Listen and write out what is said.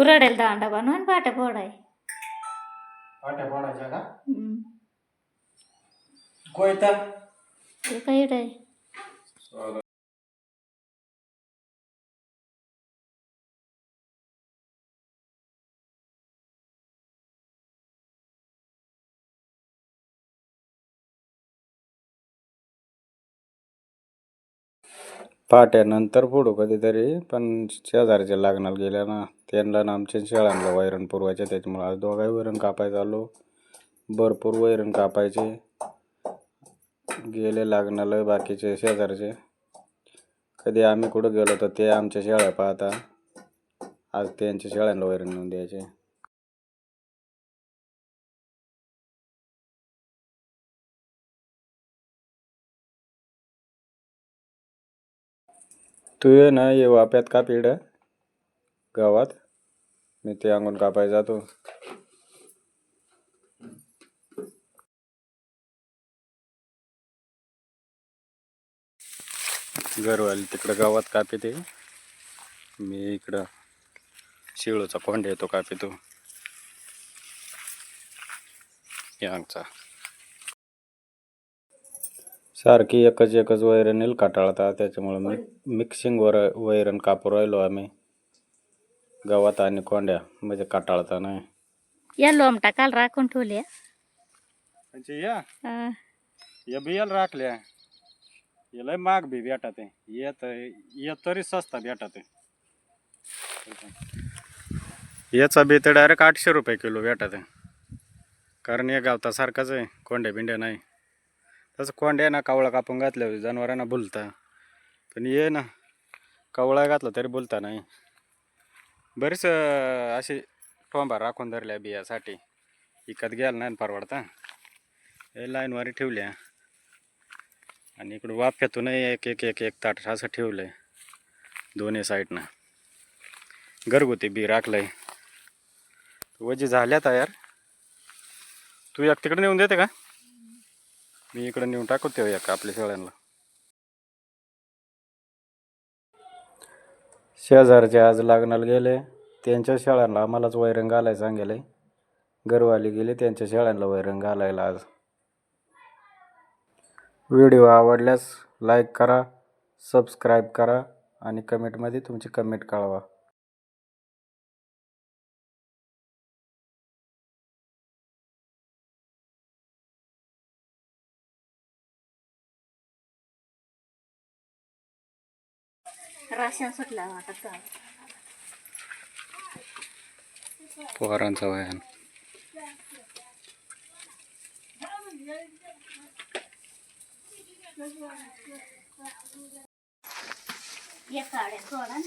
कुराडेल दांडा बनवून पाट्या फोडाय पाट्या पाडायच्या का हम्म. कोयता ते काही रे पहाट्यानंतर फोडू कधीतरी पण शेजारच्या लागणार गेल्या ना त्यांना ना आमच्या शेळ्यांना वैरण पुरवायचे त्याच्यामुळे आज दोघाही वैरण कापायचं आलो. भरपूर वैरण कापायचे. गेले लागणार बाकीचे शेजारचे. कधी आम्ही कुठं गेलो तर ते आमच्या शेळ्या पाहता. आज त्यांच्या शेळ्यांना वैरण नेऊन द्यायचे. तू ये ना ये वाप्यात काप इकडं. गावात. मी ते अंगून कापाय जातो. घरवाली तिकडं गावात कापी ते. मी इकडं शिळोचा कोंड येतो कापितो यांगचा सारखी एकच एकच वैरण येईल काटाळता. त्याच्यामुळे मी मिक्सिंग वर वैरण कापू राहिलो आम्ही. गवत आणि कोंड्या म्हणजे काटाळता नाही. या लोमटा काल राखून ठेवल्या. म्हणजे या? हा. या बियाला राखल्या. याला माग बी भेटत आहे. येत येत तरी स्वस्त भेटत आहे. याचा बी तर डायरेक्ट आठशे रुपये किलो भेटत आहे. कारण या गावता सारखाच आहे. कोंड्या बिंड्या नाही. तसं कोंड्या ना कावळा कापून घातल्या जनावरांना बोलता पण ये ना कावळा घातला तरी बोलता नाही. बरेच असे टोंबा राखून धरल्या बियासाठी. इकत घ्यायला नाही परवडता. हे लाईनवारी ठेवल्या. आणि इकडं वाफ्यातून एक एक एक एक ताट असं ठेवलं आहे दोन्ही साईडनं. घरगुती बी राखलंय. वजी झाल्या तयार तू एक तिकडे नेऊन देते का? मी इकडे नेऊन टाकू ते एक आपल्या शेळ्यांना शेजारचे आज लागणार गेले त्यांच्या शेळ्यांना आम्हालाच वैरण घालायला सांगेल. घरवाली गेले त्यांच्या शेळ्यांना वैरण घालायला आज. व्हिडिओ आवडल्यास लाईक करा सबस्क्राईब करा आणि कमेंटमध्ये तुमची कमेंट कळवा. राशन सुटला वाटत गावात. पोरांचं वयान या काड्या सोडा